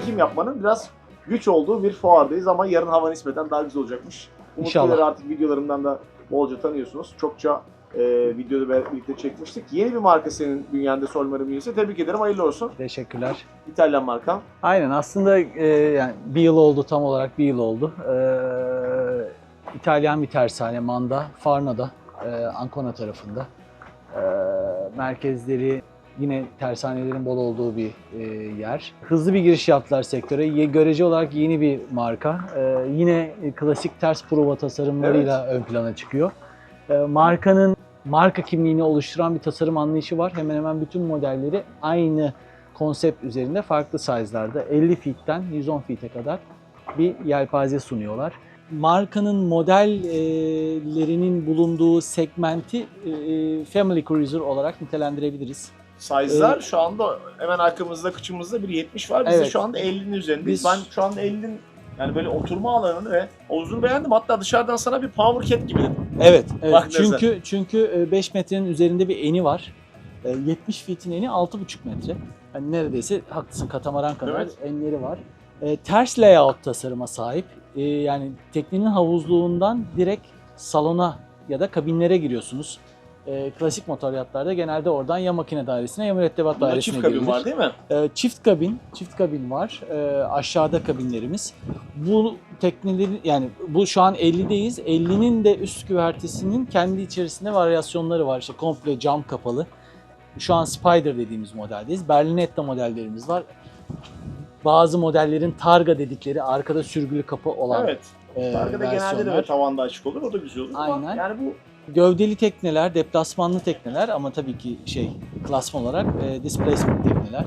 çekim yapmanın biraz güç olduğu bir fuardayız ama yarın hava nispeten daha güzel olacakmış. Umut İnşallah. Güler'i artık videolarımdan da bolca tanıyorsunuz. Çokça e, videoda birlikte çekmiştik. Yeni bir marka senin bünyende Solmara bünyesi. Tebrik ederim. Hayırlı olsun. Teşekkürler. İtalyan marka. Aynen aslında e, yani bir yıl oldu tam olarak bir yıl oldu. Ee, İtalyan bir tersane Manda, Farna'da, e, Ancona tarafında. Ee, merkezleri yine tersanelerin bol olduğu bir e, yer. Hızlı bir giriş yaptılar sektöre. Görece olarak yeni bir marka. Ee, yine klasik ters prova tasarımlarıyla ön plana çıkıyor. Markanın marka kimliğini oluşturan bir tasarım anlayışı var. Hemen hemen bütün modelleri aynı konsept üzerinde farklı size'larda 50 feet'ten 110 feet'e kadar bir yelpaze sunuyorlar. Markanın modellerinin bulunduğu segmenti e, Family Cruiser olarak nitelendirebiliriz. Size'lar Ee, şu anda hemen arkamızda, kıçımızda bir 70 var. Biz de Evet. şu anda 50'nin üzerindeyiz. Biz- Ben şu anda 50'nin yani böyle oturma alanını ve havuzunu beğendim. Hatta dışarıdan sana bir power cat gibi dedim. Evet, evet. Bak çünkü çünkü 5 metrenin üzerinde bir eni var. E, 70 feet'in eni 6,5 metre. Yani neredeyse haklısın katamaran kadar Evet. enleri var. E, ters layout tasarıma sahip. E, yani teknenin havuzluğundan direkt salona ya da kabinlere giriyorsunuz. E, klasik motor yatlarda genelde oradan ya makine dairesine ya mürettebat Bunda dairesine çift kabin var değil mi? E, çift kabin, çift kabin var. E, aşağıda kabinlerimiz. Bu teknelerin yani bu şu an 50'deyiz. 50'nin de üst güvertesinin kendi içerisinde varyasyonları var. İşte komple cam kapalı. Şu an Spider dediğimiz modeldeyiz. Berlinetta modellerimiz var. Bazı modellerin Targa dedikleri arkada sürgülü kapı olan Evet. e, Arkada genelde de versiyonlar. böyle tavanda açık olur. O da güzel olur. Ama Aynen. yani bu Gövdeli tekneler, deplasmanlı tekneler ama tabii ki şey klasman olarak e, displacement tekneler.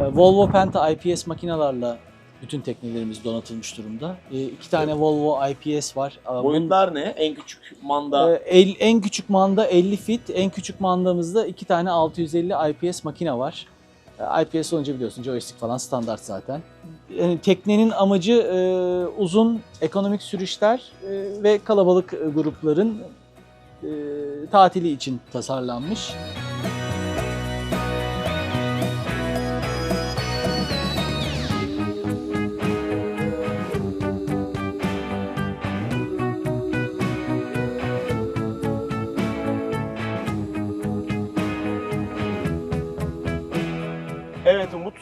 E, Volvo Penta IPS makinalarla bütün teknelerimiz donatılmış durumda. E, iki tane Volvo IPS var. E, boyutlar ne? En küçük manda. e, el- en küçük manda 50 fit, en küçük mandamızda iki tane 650 IPS makine var. E, IPS olunca biliyorsun joystick falan standart zaten. Yani teknenin amacı e, uzun ekonomik sürüşler e, ve kalabalık e, grupların e, tatili için tasarlanmış. Evet Umut.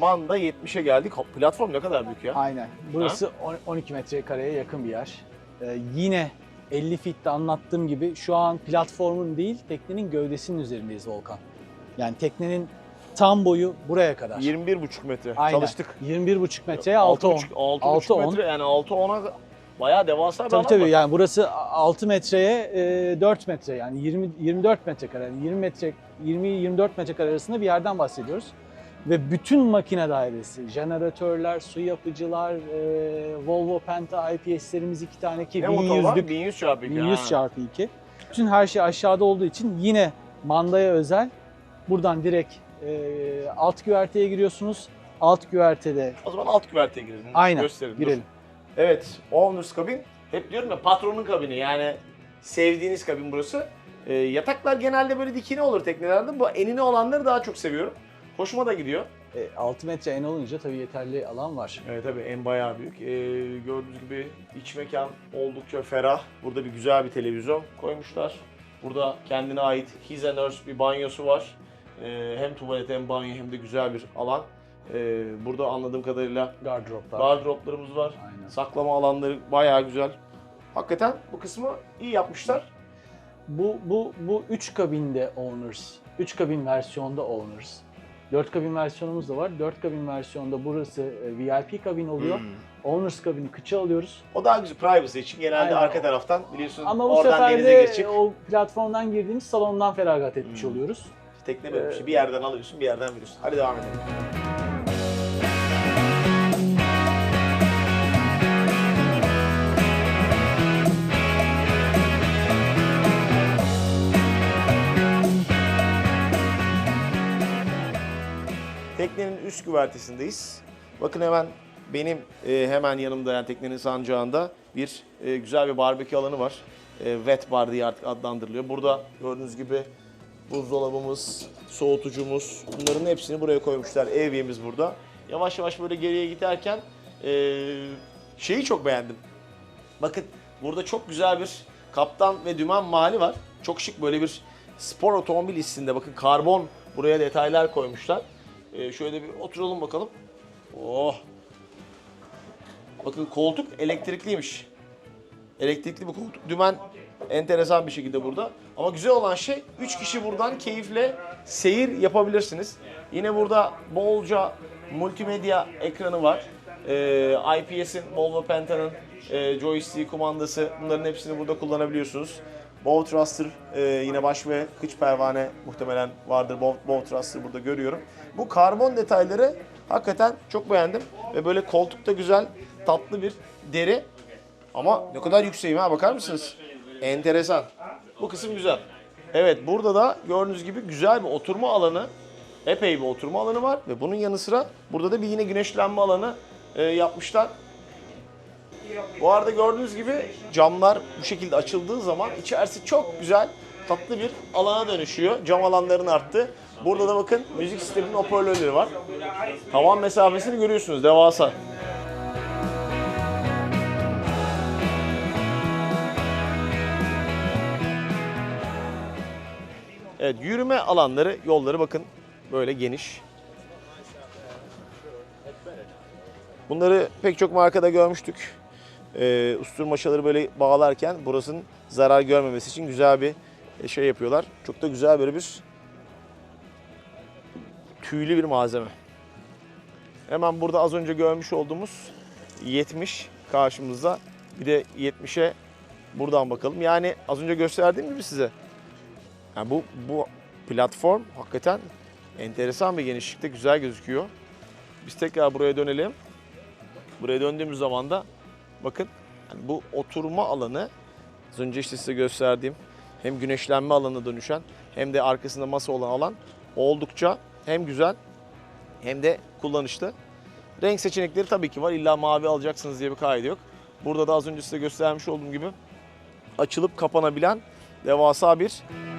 Manda 70'e geldik. Platform ne kadar büyük ya? Aynen. Burası on- 12 metrekareye yakın bir yer. E, yine 50 fitte anlattığım gibi şu an platformun değil teknenin gövdesinin üzerindeyiz Volkan. Yani teknenin tam boyu buraya kadar. 21,5 metre. Aynen. Çalıştık. 21,5 metreye 6 10. 6,5 6 10. metre yani 6 10'a bayağı devasa bir Tabii alan tabii var. yani burası 6 metreye e, 4 metre yani 20 24 metrekare yani 20 metre 20 24 metrekare arasında bir yerden bahsediyoruz. Ve bütün makine dairesi, jeneratörler, su yapıcılar, e, Volvo Penta IPS'lerimiz iki tane ki Ne motor var? 1100'lük 1100 çarpı 2. 1100 çarpı 2. Bütün her şey aşağıda olduğu için yine mandaya özel buradan direkt e, alt güverteye giriyorsunuz. Alt güvertede O zaman alt güverteye girelim. aynen Gösterin. dur. girelim. Evet, owners kabin. Hep diyorum ya patronun kabini yani sevdiğiniz kabin burası. Ee, yataklar genelde böyle dikine olur teknelerde. Bu enine olanları daha çok seviyorum. Hoşuma da gidiyor. E, 6 metre en olunca tabii yeterli alan var. Evet tabii en bayağı büyük. Ee, gördüğünüz gibi iç mekan oldukça ferah. Burada bir güzel bir televizyon koymuşlar. Burada kendine ait his and hers bir banyosu var. Ee, hem tuvalet hem banyo hem de güzel bir alan. Ee, burada anladığım kadarıyla Gardıroplar. Gardıroplarımız var. Aynen. Saklama alanları bayağı güzel. Hakikaten bu kısmı iyi yapmışlar. Bu bu bu 3 kabinde owners. 3 kabin versiyonda owners. 4 kabin versiyonumuz da var. 4 kabin versiyonda burası e, VIP kabin oluyor. Hmm. Owners kabini kıça alıyoruz. O daha güzel privacy için genelde Aynen. arka taraftan biliyorsun Ama bu oradan sefer denize de geçecek. o platformdan girdiğimiz salondan feragat etmiş Hmm. oluyoruz. Tekne böyle bir şey. Bir yerden alıyorsun bir yerden veriyorsun. Hadi devam edelim. Teknenin üst güvertesindeyiz. Bakın hemen benim e, hemen yanımda yani teknenin sancağında bir e, güzel bir barbekü alanı var. E, wet bar diye artık adlandırılıyor. Burada gördüğünüz gibi buzdolabımız, soğutucumuz bunların hepsini buraya koymuşlar. Evyemiz burada. yavaş yavaş böyle geriye giderken ee, şeyi çok beğendim. Bakın burada çok güzel bir kaptan ve dümen mali var. Çok şık böyle bir spor otomobil hissinde. Bakın karbon buraya detaylar koymuşlar. Ee, şöyle bir oturalım bakalım. Oh. Bakın koltuk elektrikliymiş. Elektrikli bir koltuk. Dümen enteresan bir şekilde burada. Ama güzel olan şey 3 kişi buradan keyifle seyir yapabilirsiniz. Yine burada bolca multimedya ekranı var. Ee, IPS'in, Volvo Penta'nın e, joystick kumandası bunların hepsini burada kullanabiliyorsunuz. Bow thruster e, yine baş ve kıç pervane muhtemelen vardır. Bow, bow thruster burada görüyorum. Bu karbon detayları hakikaten çok beğendim. Ve böyle koltukta güzel tatlı bir deri. Ama ne kadar yükseğim ha bakar mısınız? Enteresan. Bu kısım güzel. Evet burada da gördüğünüz gibi güzel bir oturma alanı. Epey bir oturma alanı var ve bunun yanı sıra burada da bir yine güneşlenme alanı e, yapmışlar. Bu arada gördüğünüz gibi camlar bu şekilde açıldığı zaman içerisi çok güzel tatlı bir alana dönüşüyor. Cam alanların arttı. Burada da bakın müzik sisteminin hoparlörleri var. Tavan mesafesini görüyorsunuz devasa. Evet yürüme alanları, yolları bakın böyle geniş. Bunları pek çok markada görmüştük. Ee, usturmaşaları böyle bağlarken burasının zarar görmemesi için güzel bir e, şey yapıyorlar. Çok da güzel böyle bir tüylü bir malzeme. Hemen burada az önce görmüş olduğumuz 70 karşımızda. Bir de 70'e buradan bakalım. Yani az önce gösterdiğim gibi size. Yani bu bu platform hakikaten enteresan bir genişlikte güzel gözüküyor. Biz tekrar buraya dönelim. Buraya döndüğümüz zaman da bakın yani bu oturma alanı az önce işte size gösterdiğim hem güneşlenme alanına dönüşen hem de arkasında masa olan alan oldukça hem güzel hem de kullanışlı. Renk seçenekleri tabii ki var. İlla mavi alacaksınız diye bir kaydı yok. Burada da az önce size göstermiş olduğum gibi açılıp kapanabilen devasa bir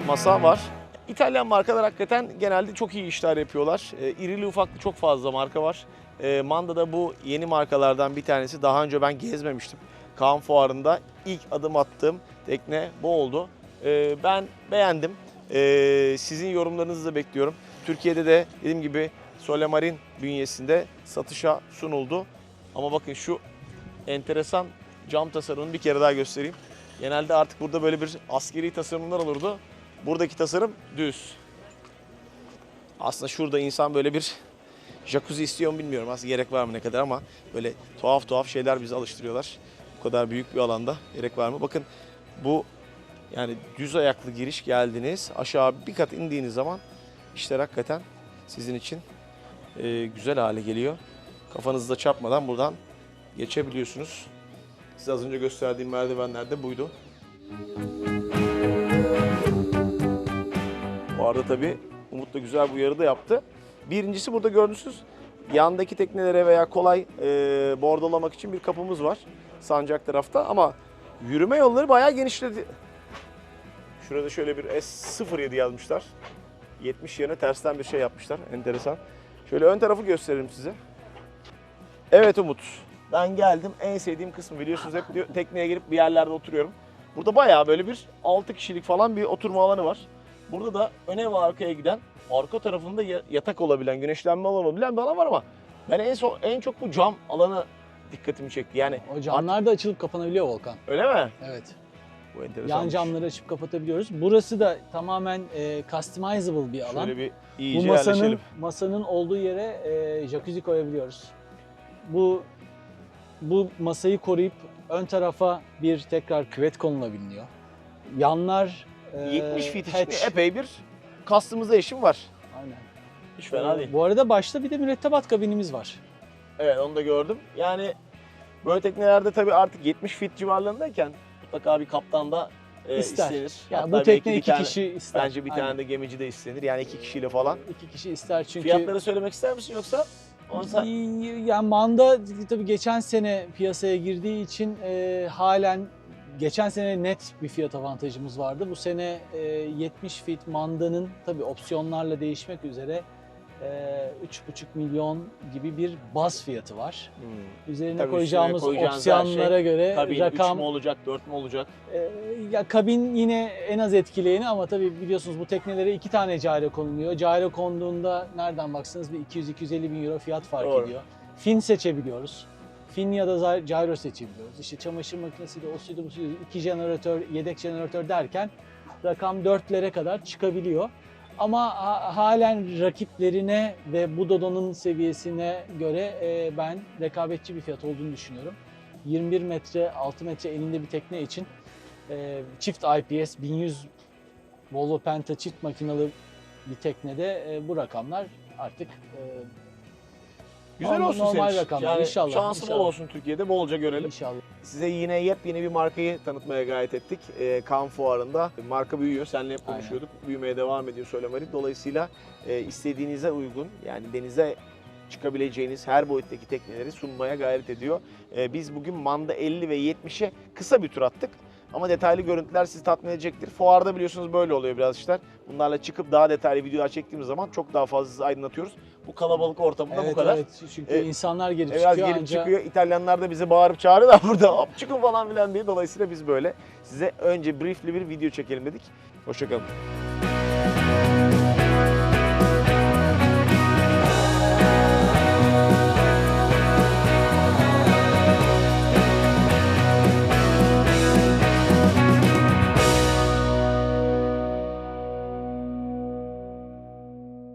masa var. İtalyan markalar hakikaten genelde çok iyi işler yapıyorlar. E, irili ufaklı çok fazla marka var. E, Manda'da bu yeni markalardan bir tanesi. Daha önce ben gezmemiştim. Kaan Fuarı'nda ilk adım attığım tekne bu oldu. E, ben beğendim. E, sizin yorumlarınızı da bekliyorum. Türkiye'de de dediğim gibi Solemarin bünyesinde satışa sunuldu. Ama bakın şu enteresan cam tasarımını bir kere daha göstereyim. Genelde artık burada böyle bir askeri tasarımlar olurdu. Buradaki tasarım düz. Aslında şurada insan böyle bir jacuzzi istiyor mu bilmiyorum. Aslında gerek var mı ne kadar ama böyle tuhaf tuhaf şeyler bizi alıştırıyorlar. Bu kadar büyük bir alanda gerek var mı? Bakın bu yani düz ayaklı giriş geldiniz. Aşağı bir kat indiğiniz zaman işler hakikaten sizin için e, güzel hale geliyor. Kafanızda çarpmadan buradan geçebiliyorsunuz. Size az önce gösterdiğim merdivenler de buydu. Bu arada tabii Umut da güzel bir uyarı da yaptı. Birincisi burada gördüğünüz yandaki teknelere veya kolay e, bordolamak için bir kapımız var sancak tarafta ama yürüme yolları bayağı genişledi. Şurada şöyle bir S07 yazmışlar. 70 yerine tersten bir şey yapmışlar. Enteresan. Şöyle ön tarafı gösterelim size. Evet Umut. Ben geldim. En sevdiğim kısmı biliyorsunuz hep tekneye girip bir yerlerde oturuyorum. Burada bayağı böyle bir 6 kişilik falan bir oturma alanı var. Burada da öne ve arkaya giden, arka tarafında ya- yatak olabilen, güneşlenme alanı olabilen bir alan var ama ben en son en çok bu cam alanı dikkatimi çekti. Yani O camlar da açılıp kapanabiliyor Volkan. öyle mi? Evet. Bu enteresan. Yan camları açıp kapatabiliyoruz. Burası da tamamen e, customizable bir alan. Şöyle bir Bu iyice masanın yerleşelim. masanın olduğu yere e, jacuzzi koyabiliyoruz. Bu bu masayı koruyup ön tarafa bir tekrar küvet konulabiliyor. Yanlar e, 70 feet için hatch. epey bir kastımıza işim var. Aynen. Hiç fena değil. Bu arada başta bir de mürettebat kabinimiz var. Evet onu da gördüm. Yani böyle teknelerde tabii artık 70 fit civarlarındayken mutlaka bir kaptan da e, İster. istenir. Yani Hatta bu tekne iki tane- kişi ister. Bence bir Aynen. tane de gemici de istenir. Yani iki kişiyle falan. İki kişi ister çünkü. Fiyatları söylemek ister misin yoksa? Onsa... Yani Manda tabii geçen sene piyasaya girdiği için e, halen geçen sene net bir fiyat avantajımız vardı. Bu sene e, 70 fit Manda'nın tabii opsiyonlarla değişmek üzere e, 3,5 milyon gibi bir baz fiyatı var. Üzerine Tabii koyacağımız her opsiyonlara göre Kabin 3 rakam mü olacak, 4 mü olacak? ee, ya kabin yine en az etkileyeni ama tabii biliyorsunuz bu teknelere iki tane gyro konuluyor. Gyro konduğunda nereden baksanız bir 200-250 bin euro fiyat fark Doğru. ediyor. Fin seçebiliyoruz. Fin ya da gyro seçebiliyoruz. İşte çamaşır makinesi de o suydu bu suydu. iki jeneratör, yedek jeneratör derken rakam dörtlere kadar çıkabiliyor. Ama ha- halen rakiplerine ve bu Dodo'nun seviyesine göre e, ben rekabetçi bir fiyat olduğunu düşünüyorum. 21 metre, 6 metre eninde bir tekne için e, çift IPS 1100 Volvo Penta çift makinalı bir teknede e, bu rakamlar artık e, Güzel Normal- olsun normal senin için. rakamlar, Yani inşallah, Şansın bol inşallah. olsun Türkiye'de bolca görelim. inşallah Size yine yepyeni bir markayı tanıtmaya gayret ettik. Ee, Cannes Fuarı'nda. Marka büyüyor. Seninle hep Aynen. konuşuyorduk. Büyümeye devam ediyor Solemarit. Dolayısıyla e, istediğinize uygun yani denize çıkabileceğiniz her boyuttaki tekneleri sunmaya gayret ediyor. Ee, biz bugün Manda 50 ve 70'e kısa bir tur attık. Ama detaylı görüntüler sizi tatmin edecektir. Fuarda biliyorsunuz böyle oluyor biraz işler. Bunlarla çıkıp daha detaylı videolar çektiğimiz zaman çok daha fazla sizi aydınlatıyoruz. Bu kalabalık ortamında evet, bu kadar. Evet, çünkü E, insanlar gelip Biraz çıkıyor gelip ancak çıkıyor. İtalyanlar da bizi bağırıp çağırıyorlar burada. Çıkın falan filan diye. Dolayısıyla biz böyle size önce briefli bir video çekelim dedik. Hoşçakalın.